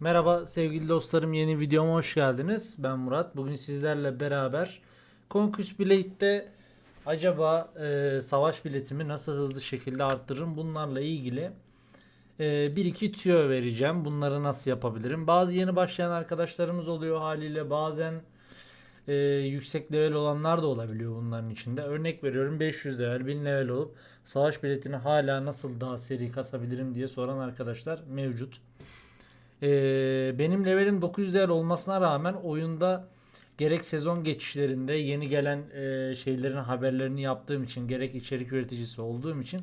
Merhaba sevgili dostlarım yeni videoma hoş geldiniz. Ben Murat. Bugün sizlerle beraber Conquest Blade'de acaba e, savaş biletimi nasıl hızlı şekilde arttırırım bunlarla ilgili e, bir iki tüyo vereceğim. Bunları nasıl yapabilirim? Bazı yeni başlayan arkadaşlarımız oluyor haliyle bazen e, yüksek level olanlar da olabiliyor bunların içinde. Örnek veriyorum 500 level 1000 level olup savaş biletini hala nasıl daha seri kasabilirim diye soran arkadaşlar mevcut. Ee, benim levelim 900 level olmasına rağmen oyunda gerek sezon geçişlerinde yeni gelen e, şeylerin haberlerini yaptığım için gerek içerik üreticisi olduğum için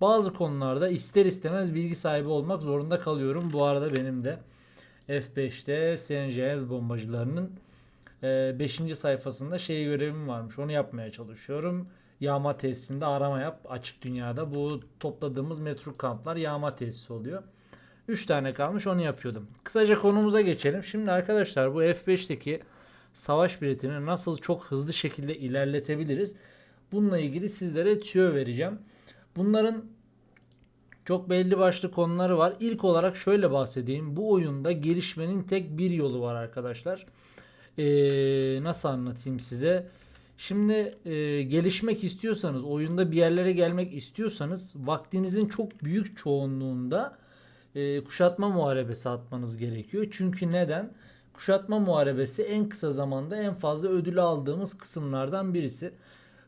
bazı konularda ister istemez bilgi sahibi olmak zorunda kalıyorum. Bu arada benim de F5'te SNCL bombacılarının 5. sayfasında şey görevim varmış. Onu yapmaya çalışıyorum. Yağma tesisinde arama yap açık dünyada. Bu topladığımız metro kamplar yağma tesisi oluyor. 3 tane kalmış onu yapıyordum. Kısaca konumuza geçelim. Şimdi arkadaşlar bu F5'teki savaş biletini nasıl çok hızlı şekilde ilerletebiliriz? Bununla ilgili sizlere tüyo vereceğim. Bunların çok belli başlı konuları var. İlk olarak şöyle bahsedeyim. Bu oyunda gelişmenin tek bir yolu var arkadaşlar. Ee, nasıl anlatayım size? Şimdi e, gelişmek istiyorsanız, oyunda bir yerlere gelmek istiyorsanız vaktinizin çok büyük çoğunluğunda e, kuşatma muharebesi atmanız gerekiyor. Çünkü neden? Kuşatma muharebesi en kısa zamanda en fazla ödülü aldığımız kısımlardan birisi.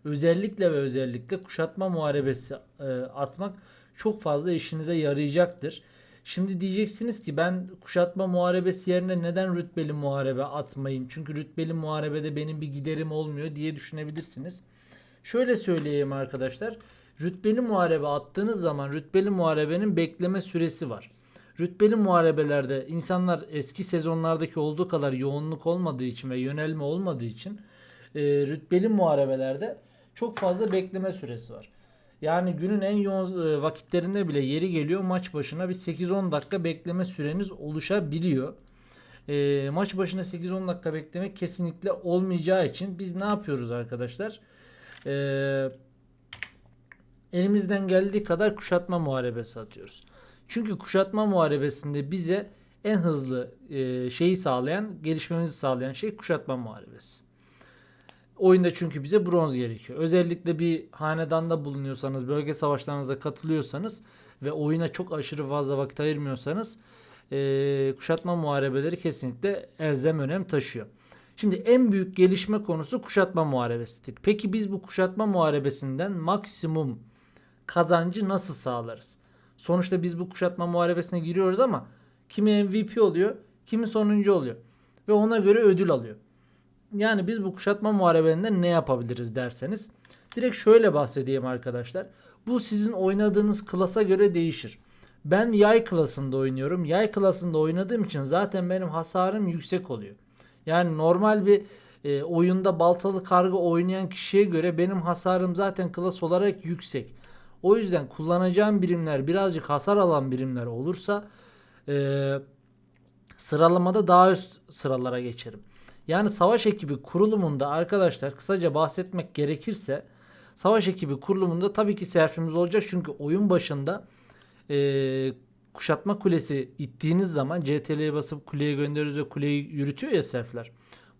Özellikle ve özellikle kuşatma muharebesi e, atmak çok fazla işinize yarayacaktır. Şimdi diyeceksiniz ki ben kuşatma muharebesi yerine neden rütbeli muharebe atmayayım? Çünkü rütbeli muharebede benim bir giderim olmuyor diye düşünebilirsiniz. Şöyle söyleyeyim arkadaşlar. Rütbeli muharebe attığınız zaman rütbeli muharebenin bekleme süresi var. Rütbeli muharebelerde insanlar eski sezonlardaki olduğu kadar yoğunluk olmadığı için ve yönelme olmadığı için e, rütbeli muharebelerde çok fazla bekleme süresi var. Yani günün en yoğun e, vakitlerinde bile yeri geliyor maç başına bir 8-10 dakika bekleme süreniz oluşabiliyor. E, maç başına 8-10 dakika beklemek kesinlikle olmayacağı için biz ne yapıyoruz arkadaşlar? Eee elimizden geldiği kadar kuşatma muharebesi atıyoruz. Çünkü kuşatma muharebesinde bize en hızlı e, şeyi sağlayan, gelişmemizi sağlayan şey kuşatma muharebesi. Oyunda çünkü bize bronz gerekiyor. Özellikle bir hanedanda bulunuyorsanız, bölge savaşlarınıza katılıyorsanız ve oyuna çok aşırı fazla vakit ayırmıyorsanız e, kuşatma muharebeleri kesinlikle elzem önem taşıyor. Şimdi en büyük gelişme konusu kuşatma muharebesidir. Peki biz bu kuşatma muharebesinden maksimum kazancı nasıl sağlarız? Sonuçta biz bu kuşatma muharebesine giriyoruz ama kimi MVP oluyor, kimi sonuncu oluyor ve ona göre ödül alıyor. Yani biz bu kuşatma muharebelerinden ne yapabiliriz derseniz direkt şöyle bahsedeyim arkadaşlar. Bu sizin oynadığınız klasa göre değişir. Ben yay klasında oynuyorum. Yay klasında oynadığım için zaten benim hasarım yüksek oluyor. Yani normal bir e, oyunda baltalı karga oynayan kişiye göre benim hasarım zaten klas olarak yüksek. O yüzden kullanacağım birimler birazcık hasar alan birimler olursa e, sıralamada daha üst sıralara geçerim. Yani savaş ekibi kurulumunda arkadaşlar kısaca bahsetmek gerekirse savaş ekibi kurulumunda tabii ki serfimiz olacak çünkü oyun başında e, kuşatma kulesi ittiğiniz zaman CTRL'ye basıp kuleye gönderiyoruz ve kuleyi yürütüyor ya serfler.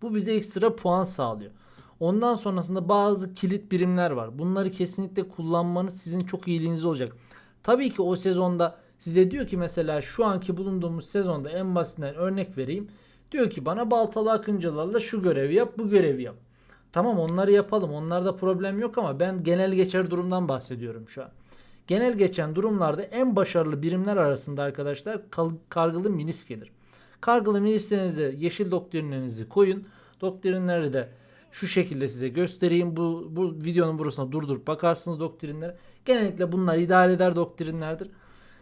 Bu bize ekstra puan sağlıyor. Ondan sonrasında bazı kilit birimler var. Bunları kesinlikle kullanmanız sizin çok iyiliğinize olacak. Tabii ki o sezonda size diyor ki mesela şu anki bulunduğumuz sezonda en basitinden örnek vereyim. Diyor ki bana baltalı akıncılarla şu görevi yap bu görevi yap. Tamam onları yapalım onlarda problem yok ama ben genel geçer durumdan bahsediyorum şu an. Genel geçen durumlarda en başarılı birimler arasında arkadaşlar kargılı milis gelir. Kargılı milislerinize yeşil doktrinlerinizi koyun. Doktrinleri de şu şekilde size göstereyim. Bu, bu videonun burasına durdurup bakarsınız doktrinlere. Genellikle bunlar idare eder doktrinlerdir.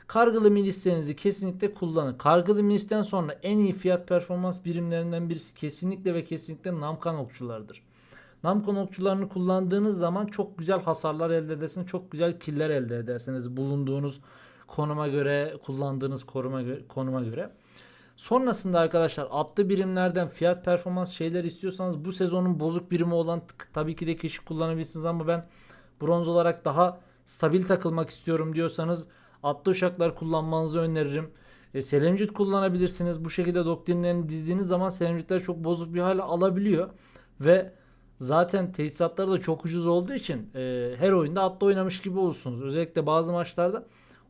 Kargılı milislerinizi kesinlikle kullanın. Kargılı milisten sonra en iyi fiyat performans birimlerinden birisi kesinlikle ve kesinlikle Namkan okçularıdır. Namkan okçularını kullandığınız zaman çok güzel hasarlar elde edersiniz. Çok güzel killer elde edersiniz. Bulunduğunuz konuma göre, kullandığınız koruma göre, konuma göre. Sonrasında arkadaşlar atlı birimlerden fiyat performans şeyler istiyorsanız bu sezonun bozuk birimi olan tabii ki de kişi kullanabilirsiniz ama ben bronz olarak daha stabil takılmak istiyorum diyorsanız atlı uşaklar kullanmanızı öneririm. E, Selamcit kullanabilirsiniz. Bu şekilde doktrinlerini dizdiğiniz zaman Selamcitler çok bozuk bir hale alabiliyor. Ve zaten tesisatları da çok ucuz olduğu için e, her oyunda atla oynamış gibi olursunuz. Özellikle bazı maçlarda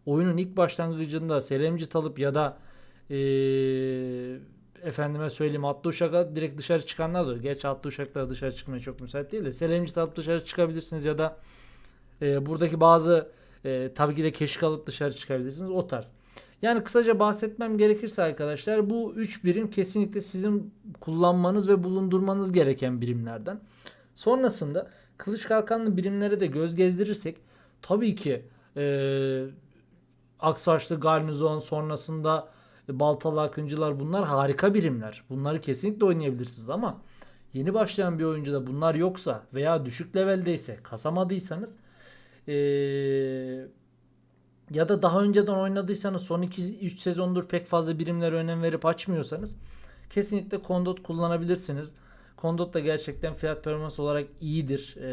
oyunun ilk başlangıcında Selamcit alıp ya da e, efendime söyleyeyim atlı uşaka direkt dışarı çıkanlar da. Gerçi atlı uşaklar dışarı çıkmaya çok müsait değil de Selamcit alıp dışarı çıkabilirsiniz ya da e, buradaki bazı e, tabii ki de keşik alıp dışarı çıkabilirsiniz. O tarz. Yani kısaca bahsetmem gerekirse arkadaşlar bu 3 birim kesinlikle sizin kullanmanız ve bulundurmanız gereken birimlerden. Sonrasında kılıç kalkanlı birimlere de göz gezdirirsek tabii ki e, Aksaçlı Garnizon sonrasında Baltalı Akıncılar bunlar harika birimler. Bunları kesinlikle oynayabilirsiniz ama yeni başlayan bir oyuncuda bunlar yoksa veya düşük leveldeyse kasamadıysanız eee ya da daha önceden oynadıysanız son 2-3 sezondur pek fazla birimlere önem verip açmıyorsanız kesinlikle Kondot kullanabilirsiniz. Kondot da gerçekten fiyat performans olarak iyidir. E,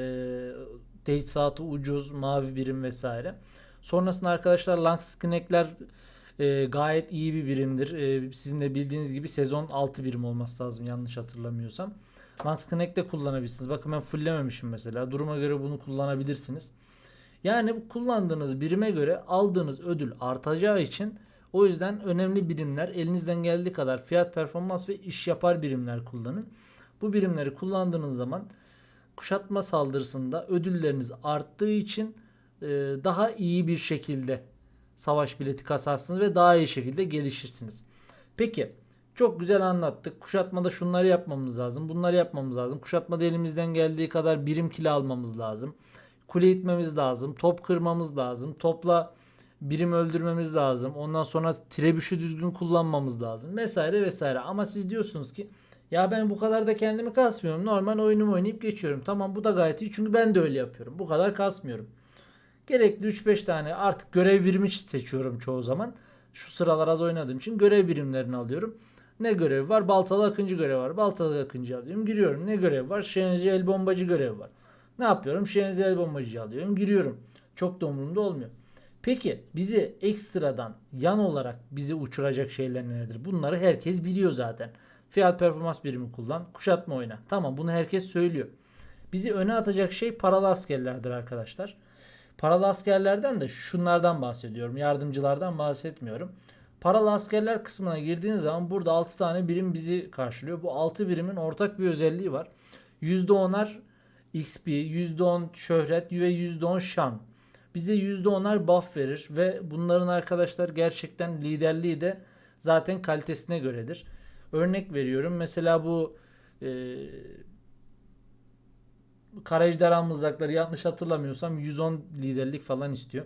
teçhizatı ucuz, mavi birim vesaire. Sonrasında arkadaşlar Langskinekler e, gayet iyi bir birimdir. E, sizin de bildiğiniz gibi sezon 6 birim olması lazım yanlış hatırlamıyorsam. Lanskinek de kullanabilirsiniz. Bakın ben fulllememişim mesela. Duruma göre bunu kullanabilirsiniz. Yani kullandığınız birime göre aldığınız ödül artacağı için o yüzden önemli birimler elinizden geldiği kadar fiyat performans ve iş yapar birimler kullanın. Bu birimleri kullandığınız zaman kuşatma saldırısında ödülleriniz arttığı için e, daha iyi bir şekilde savaş bileti kasarsınız ve daha iyi şekilde gelişirsiniz. Peki çok güzel anlattık. Kuşatmada şunları yapmamız lazım. Bunları yapmamız lazım. Kuşatmada elimizden geldiği kadar birim kilo almamız lazım. Kule itmemiz lazım. Top kırmamız lazım. Topla birim öldürmemiz lazım. Ondan sonra trebüşü düzgün kullanmamız lazım. Vesaire vesaire. Ama siz diyorsunuz ki ya ben bu kadar da kendimi kasmıyorum. Normal oyunumu oynayıp geçiyorum. Tamam bu da gayet iyi. Çünkü ben de öyle yapıyorum. Bu kadar kasmıyorum. Gerekli 3-5 tane artık görev birimi seçiyorum çoğu zaman. Şu sıralar az oynadığım için görev birimlerini alıyorum. Ne görev var? Baltalı akıncı görev var. Baltalı akıncı alıyorum. Giriyorum. Ne görev var? Şenzi el bombacı görev var. Ne yapıyorum? Şenzi el bombacı alıyorum. Giriyorum. Çok da umurumda olmuyor. Peki bizi ekstradan yan olarak bizi uçuracak şeyler nelerdir? Bunları herkes biliyor zaten. Fiyat performans birimi kullan. Kuşatma oyna. Tamam bunu herkes söylüyor. Bizi öne atacak şey paralı askerlerdir arkadaşlar. Paralı askerlerden de şunlardan bahsediyorum. Yardımcılardan bahsetmiyorum. Paralı askerler kısmına girdiğiniz zaman burada 6 tane birim bizi karşılıyor. Bu 6 birimin ortak bir özelliği var. %10'ar XP, %10 şöhret ve %10 şan. Bize %10'ar buff verir ve bunların arkadaşlar gerçekten liderliği de zaten kalitesine göredir. Örnek veriyorum. Mesela bu e, Kara mızrakları yanlış hatırlamıyorsam 110 liderlik falan istiyor.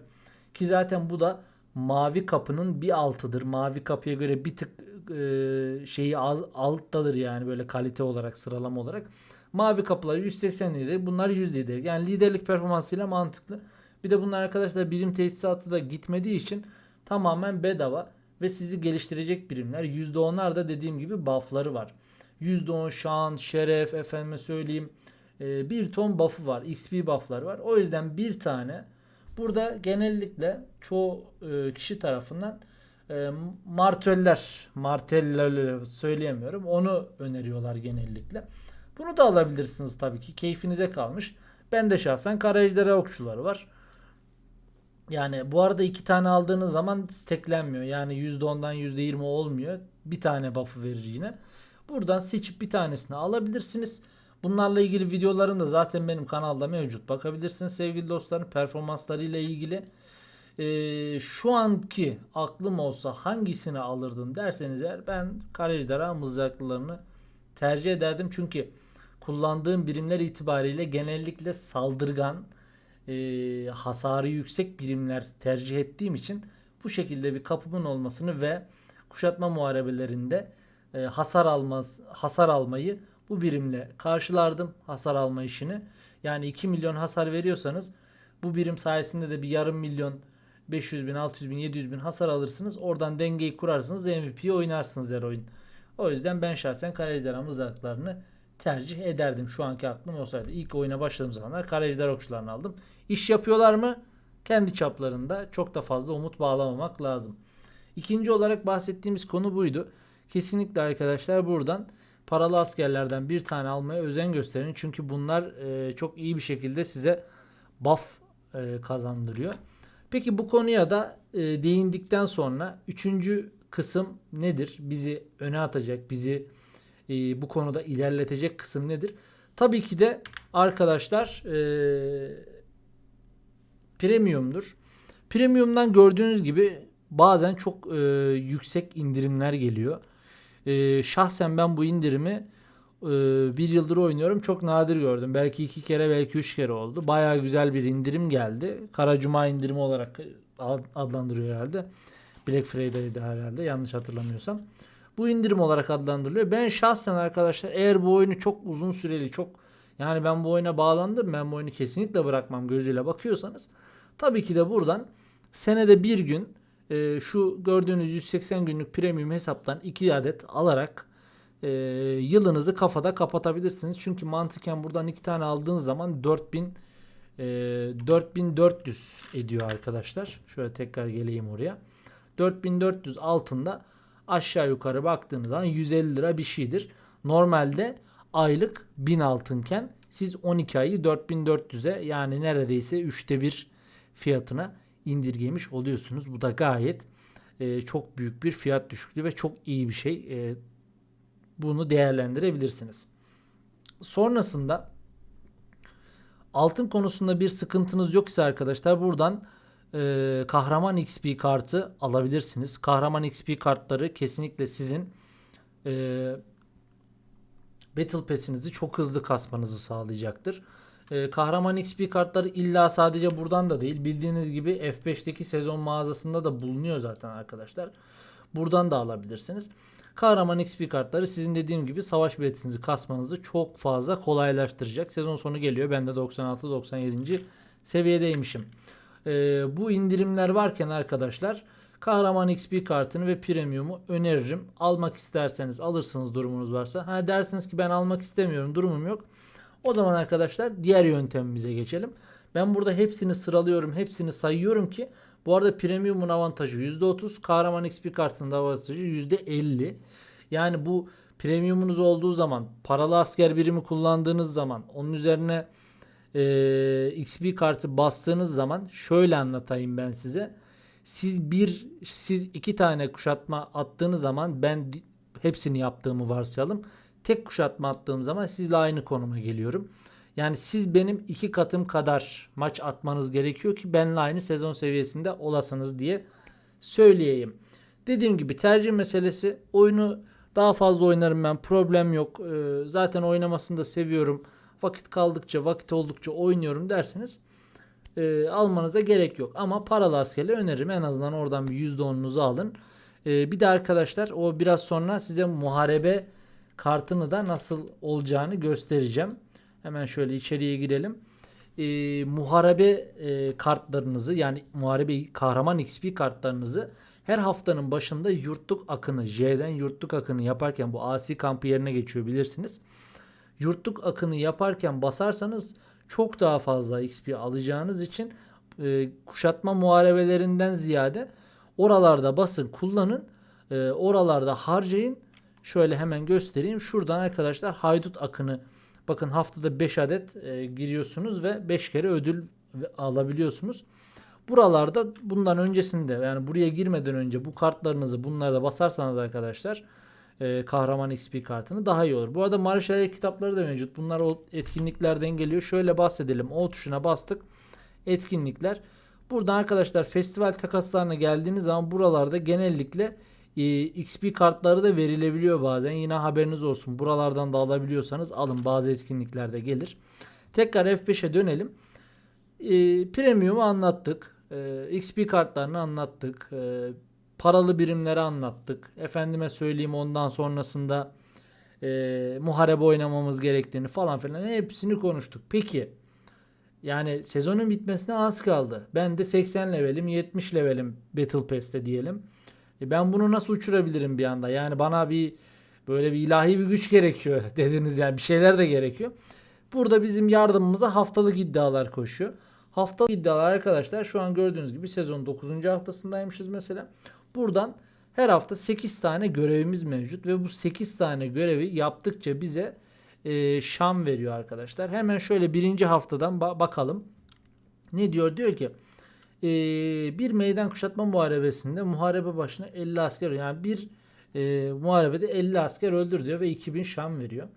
Ki zaten bu da mavi kapının bir altıdır. Mavi kapıya göre bir tık e, şeyi az, alttadır yani böyle kalite olarak sıralama olarak. Mavi kapılar 180 lider. Bunlar 100 lider. Yani liderlik performansıyla mantıklı. Bir de bunlar arkadaşlar birim tesisatı da gitmediği için tamamen bedava ve sizi geliştirecek birimler. %10'lar da dediğim gibi buff'ları var. %10 şan, şeref, efendime söyleyeyim e, bir ton buff'ı var. XP buff'ları var. O yüzden bir tane burada genellikle çoğu e, kişi tarafından e, martöller, marteller söyleyemiyorum. Onu öneriyorlar genellikle. Bunu da alabilirsiniz tabii ki. Keyfinize kalmış. Ben de şahsen kara okçuları var. Yani bu arada iki tane aldığınız zaman steklenmiyor. Yani %10'dan %20 olmuyor. Bir tane buff'ı verir yine. Buradan seçip bir tanesini alabilirsiniz. Bunlarla ilgili videolarım da zaten benim kanalda mevcut. Bakabilirsiniz sevgili dostlarım performanslarıyla ilgili. Ee, şu anki aklım olsa hangisini alırdın derseniz eğer ben Karajdara mızraklılarını tercih ederdim. Çünkü kullandığım birimler itibariyle genellikle saldırgan, e, hasarı yüksek birimler tercih ettiğim için bu şekilde bir kapımın olmasını ve kuşatma muharebelerinde e, hasar almaz hasar almayı bu birimle karşılardım hasar alma işini. Yani 2 milyon hasar veriyorsanız bu birim sayesinde de bir yarım milyon 500 bin, 600 bin, 700 bin hasar alırsınız. Oradan dengeyi kurarsınız. MVP oynarsınız her oyun. O yüzden ben şahsen Karaejderha mızraklarını tercih ederdim şu anki aklım olsaydı. İlk oyuna başladığım zamanlar Karaejderha okçularını aldım. İş yapıyorlar mı? Kendi çaplarında çok da fazla umut bağlamamak lazım. İkinci olarak bahsettiğimiz konu buydu. Kesinlikle arkadaşlar buradan paralı askerlerden bir tane almaya özen gösterin. Çünkü bunlar e, çok iyi bir şekilde size buff e, kazandırıyor. Peki bu konuya da e, değindikten sonra üçüncü kısım nedir? Bizi öne atacak, bizi e, bu konuda ilerletecek kısım nedir? Tabii ki de arkadaşlar e, premiumdur. Premium'dan gördüğünüz gibi bazen çok e, yüksek indirimler geliyor. E, şahsen ben bu indirimi e, bir yıldır oynuyorum. Çok nadir gördüm. Belki iki kere belki üç kere oldu. Baya güzel bir indirim geldi. Kara Cuma indirimi olarak ad- adlandırıyor herhalde. Black Friday'di herhalde yanlış hatırlamıyorsam. Bu indirim olarak adlandırılıyor. Ben şahsen arkadaşlar eğer bu oyunu çok uzun süreli çok yani ben bu oyuna bağlandım ben bu oyunu kesinlikle bırakmam gözüyle bakıyorsanız tabii ki de buradan senede bir gün e, şu gördüğünüz 180 günlük premium hesaptan 2 adet alarak e, yılınızı kafada kapatabilirsiniz. Çünkü mantıken buradan 2 tane aldığınız zaman 4000 e, 4400 ediyor arkadaşlar. Şöyle tekrar geleyim oraya. 4400 altında aşağı yukarı baktığınız zaman 150 lira bir şeydir. Normalde aylık 1000 altınken siz 12 ayı 4400'e yani neredeyse üçte bir fiyatına indirgemiş oluyorsunuz. Bu da gayet e, çok büyük bir fiyat düşüklüğü ve çok iyi bir şey. E, bunu değerlendirebilirsiniz. Sonrasında altın konusunda bir sıkıntınız yoksa arkadaşlar buradan e, kahraman XP kartı alabilirsiniz. Kahraman XP kartları kesinlikle sizin e, Battle Pass'inizi çok hızlı kasmanızı sağlayacaktır. E, kahraman XP kartları illa sadece buradan da değil. Bildiğiniz gibi F5'teki sezon mağazasında da bulunuyor zaten arkadaşlar. Buradan da alabilirsiniz. Kahraman XP kartları sizin dediğim gibi savaş biletinizi kasmanızı çok fazla kolaylaştıracak. Sezon sonu geliyor. Ben de 96-97. seviyedeymişim. Ee, bu indirimler varken arkadaşlar Kahraman XP kartını ve premium'u öneririm. Almak isterseniz alırsınız durumunuz varsa. Ha dersiniz ki ben almak istemiyorum durumum yok. O zaman arkadaşlar diğer yöntemimize geçelim. Ben burada hepsini sıralıyorum, hepsini sayıyorum ki bu arada premium'un avantajı %30, kahraman XP kartının avantajı %50. Yani bu premiumunuz olduğu zaman, paralı asker birimi kullandığınız zaman, onun üzerine e, XP kartı bastığınız zaman şöyle anlatayım ben size. Siz bir, siz iki tane kuşatma attığınız zaman ben hepsini yaptığımı varsayalım. Tek kuşatma attığım zaman sizle aynı konuma geliyorum. Yani siz benim iki katım kadar maç atmanız gerekiyor ki benimle aynı sezon seviyesinde olasınız diye söyleyeyim. Dediğim gibi tercih meselesi oyunu daha fazla oynarım ben problem yok. Ee, zaten oynamasını da seviyorum. Vakit kaldıkça vakit oldukça oynuyorum derseniz e, almanıza gerek yok. Ama paralı askerle öneririm en azından oradan bir %10'unuzu alın. Ee, bir de arkadaşlar o biraz sonra size muharebe kartını da nasıl olacağını göstereceğim. Hemen şöyle içeriye girelim. Ee, muharebe e, kartlarınızı yani muharebe kahraman XP kartlarınızı her haftanın başında yurtluk akını J'den yurtluk akını yaparken bu asi kampı yerine geçiyor bilirsiniz. Yurtluk akını yaparken basarsanız çok daha fazla XP alacağınız için e, kuşatma muharebelerinden ziyade oralarda basın kullanın e, oralarda harcayın şöyle hemen göstereyim şuradan arkadaşlar haydut akını bakın haftada 5 adet e, giriyorsunuz ve 5 kere ödül alabiliyorsunuz buralarda bundan öncesinde yani buraya girmeden önce bu kartlarınızı bunlarda basarsanız arkadaşlar e, kahraman XP kartını daha iyi olur. Bu arada Marşalya kitapları da mevcut. Bunlar o etkinliklerden geliyor. Şöyle bahsedelim. O tuşuna bastık. Etkinlikler. Buradan arkadaşlar festival takaslarına geldiğiniz zaman buralarda genellikle e, XP kartları da verilebiliyor bazen. Yine haberiniz olsun. Buralardan da alabiliyorsanız alın. Bazı etkinliklerde gelir. Tekrar F5'e dönelim. E, Premium'u anlattık. E, XP kartlarını anlattık. E, paralı birimleri anlattık. Efendime söyleyeyim ondan sonrasında e, muharebe oynamamız gerektiğini falan filan hepsini konuştuk. Peki yani sezonun bitmesine az kaldı. Ben de 80 levelim 70 levelim Battle Pass'te diyelim. E ben bunu nasıl uçurabilirim bir anda? Yani bana bir böyle bir ilahi bir güç gerekiyor dediniz yani bir şeyler de gerekiyor. Burada bizim yardımımıza haftalık iddialar koşuyor. Haftalık iddialar arkadaşlar şu an gördüğünüz gibi sezonun 9. haftasındaymışız mesela. Buradan her hafta 8 tane görevimiz mevcut ve bu 8 tane görevi yaptıkça bize e, şan veriyor arkadaşlar. Hemen şöyle birinci haftadan ba- bakalım. Ne diyor? Diyor ki e, bir meydan kuşatma muharebesinde muharebe başına 50 asker yani bir e, muharebede 50 asker öldür diyor ve 2000 şan veriyor.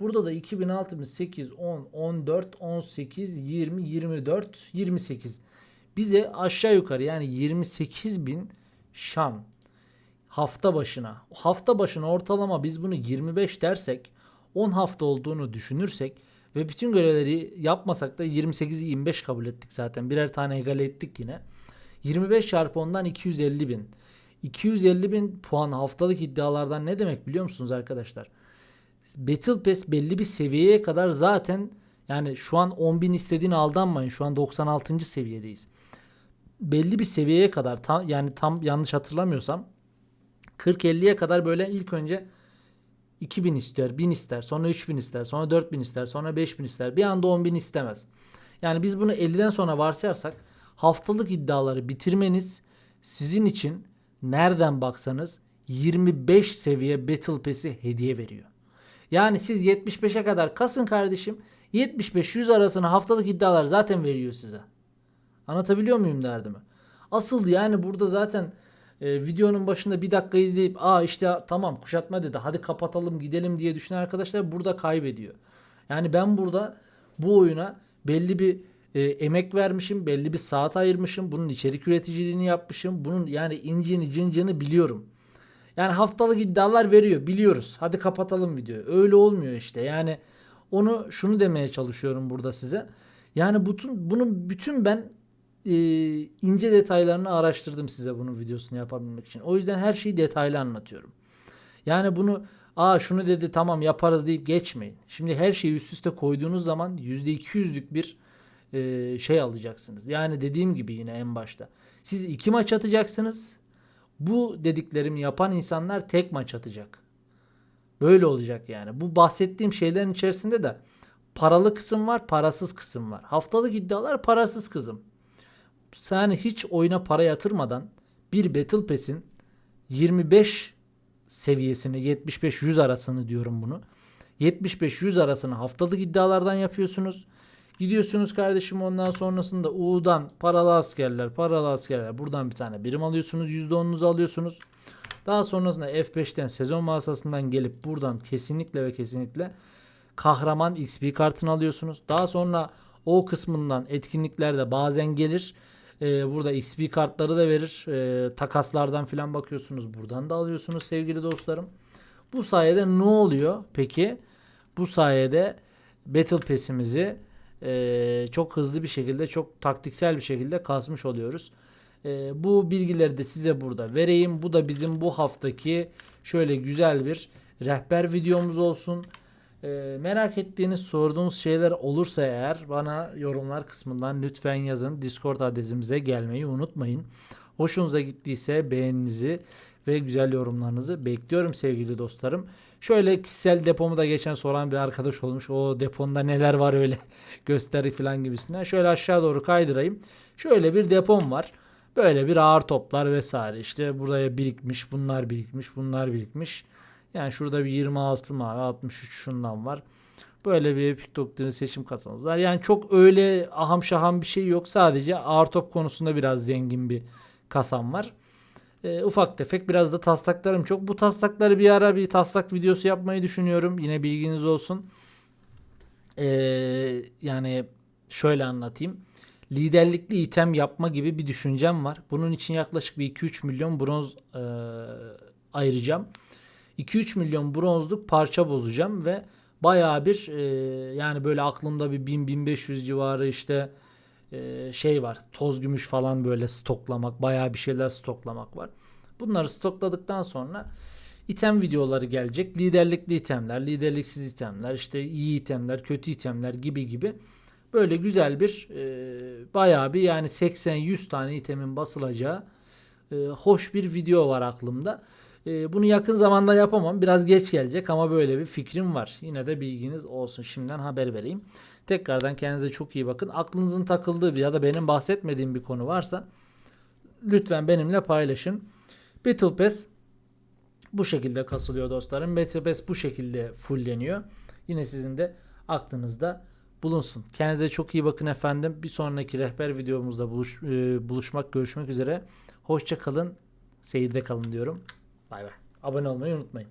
Burada da 2000, 6000, 8, 10, 14, 18, 20, 24, 28. Bize aşağı yukarı yani 28 bin şan hafta başına. Hafta başına ortalama biz bunu 25 dersek 10 hafta olduğunu düşünürsek ve bütün görevleri yapmasak da 28'i 25 kabul ettik zaten. Birer tane egale ettik yine. 25 çarpı 10'dan 250 bin. 250 bin puan haftalık iddialardan ne demek biliyor musunuz arkadaşlar? Battle Pass belli bir seviyeye kadar zaten yani şu an 10.000 istediğine aldanmayın. Şu an 96. seviyedeyiz. Belli bir seviyeye kadar tam, yani tam yanlış hatırlamıyorsam 40-50'ye kadar böyle ilk önce 2000 ister, 1000 ister, sonra 3000 ister, sonra 4000 ister, sonra 5000 ister. Bir anda 10.000 istemez. Yani biz bunu 50'den sonra varsayarsak haftalık iddiaları bitirmeniz sizin için nereden baksanız 25 seviye Battle Pass'i hediye veriyor. Yani siz 75'e kadar kasın kardeşim. 75-100 arasını haftalık iddialar zaten veriyor size. Anlatabiliyor muyum derdimi? Asıl yani burada zaten e, videonun başında bir dakika izleyip aa işte tamam kuşatma dedi hadi kapatalım gidelim diye düşünen arkadaşlar burada kaybediyor. Yani ben burada bu oyuna belli bir e, emek vermişim, belli bir saat ayırmışım. Bunun içerik üreticiliğini yapmışım. Bunun yani incini cıncını biliyorum. Yani haftalık iddialar veriyor biliyoruz. Hadi kapatalım videoyu. Öyle olmuyor işte. Yani onu şunu demeye çalışıyorum burada size. Yani bütün bunun bütün ben e, ince detaylarını araştırdım size bunun videosunu yapabilmek için. O yüzden her şeyi detaylı anlatıyorum. Yani bunu aa şunu dedi tamam yaparız deyip geçmeyin. Şimdi her şeyi üst üste koyduğunuz zaman %200'lük bir e, şey alacaksınız. Yani dediğim gibi yine en başta. Siz iki maç atacaksınız. Bu dediklerimi yapan insanlar tek maç atacak. Böyle olacak yani. Bu bahsettiğim şeylerin içerisinde de paralı kısım var, parasız kısım var. Haftalık iddialar parasız kısım. Sen hiç oyuna para yatırmadan bir Battle Pass'in 25 seviyesini 75-100 arasını diyorum bunu. 75-100 arasını haftalık iddialardan yapıyorsunuz. Gidiyorsunuz kardeşim ondan sonrasında U'dan paralı askerler, paralı askerler. Buradan bir tane birim alıyorsunuz. %10'unuzu alıyorsunuz. Daha sonrasında F5'ten sezon mağazasından gelip buradan kesinlikle ve kesinlikle kahraman XP kartını alıyorsunuz. Daha sonra o kısmından etkinliklerde bazen gelir. Ee, burada XP kartları da verir. Ee, takaslardan filan bakıyorsunuz. Buradan da alıyorsunuz sevgili dostlarım. Bu sayede ne oluyor peki? Bu sayede Battle Pass'imizi e, çok hızlı bir şekilde, çok taktiksel bir şekilde kasmış oluyoruz. E, bu bilgileri de size burada vereyim. Bu da bizim bu haftaki şöyle güzel bir rehber videomuz olsun. E, merak ettiğiniz, sorduğunuz şeyler olursa eğer bana yorumlar kısmından lütfen yazın. Discord adresimize gelmeyi unutmayın. Hoşunuza gittiyse beğeninizi ve güzel yorumlarınızı bekliyorum sevgili dostlarım. Şöyle kişisel depomu da geçen soran bir arkadaş olmuş. O deponda neler var öyle gösteri falan gibisinden. Şöyle aşağı doğru kaydırayım. Şöyle bir depom var. Böyle bir ağır toplar vesaire. İşte buraya birikmiş, bunlar birikmiş, bunlar birikmiş. Yani şurada bir 26 mavi, 63 şundan var. Böyle bir Epic Doktrini seçim var. Yani çok öyle aham şaham bir şey yok. Sadece ağır top konusunda biraz zengin bir kasam var. E, ufak tefek biraz da taslaklarım çok. Bu taslakları bir ara bir taslak videosu yapmayı düşünüyorum. Yine bilginiz olsun. E, yani şöyle anlatayım. Liderlikli item yapma gibi bir düşüncem var. Bunun için yaklaşık bir 2-3 milyon bronz e, ayıracağım. 2-3 milyon bronzluk parça bozacağım ve bayağı bir e, yani böyle aklımda bir 1000-1500 civarı işte e, şey var. Toz gümüş falan böyle stoklamak, bayağı bir şeyler stoklamak var. Bunları stokladıktan sonra item videoları gelecek. Liderlikli itemler, liderliksiz itemler, işte iyi itemler, kötü itemler gibi gibi. Böyle güzel bir e, bayağı bir yani 80-100 tane itemin basılacağı e, hoş bir video var aklımda. E, bunu yakın zamanda yapamam. Biraz geç gelecek ama böyle bir fikrim var. Yine de bilginiz olsun. Şimdiden haber vereyim. Tekrardan kendinize çok iyi bakın. Aklınızın takıldığı ya da benim bahsetmediğim bir konu varsa lütfen benimle paylaşın. Battle bu şekilde kasılıyor dostlarım. Battle bu şekilde fullleniyor. Yine sizin de aklınızda bulunsun. Kendinize çok iyi bakın efendim. Bir sonraki rehber videomuzda buluş, e, buluşmak, görüşmek üzere. Hoşça kalın. Seyirde kalın diyorum. Bay bay. Abone olmayı unutmayın.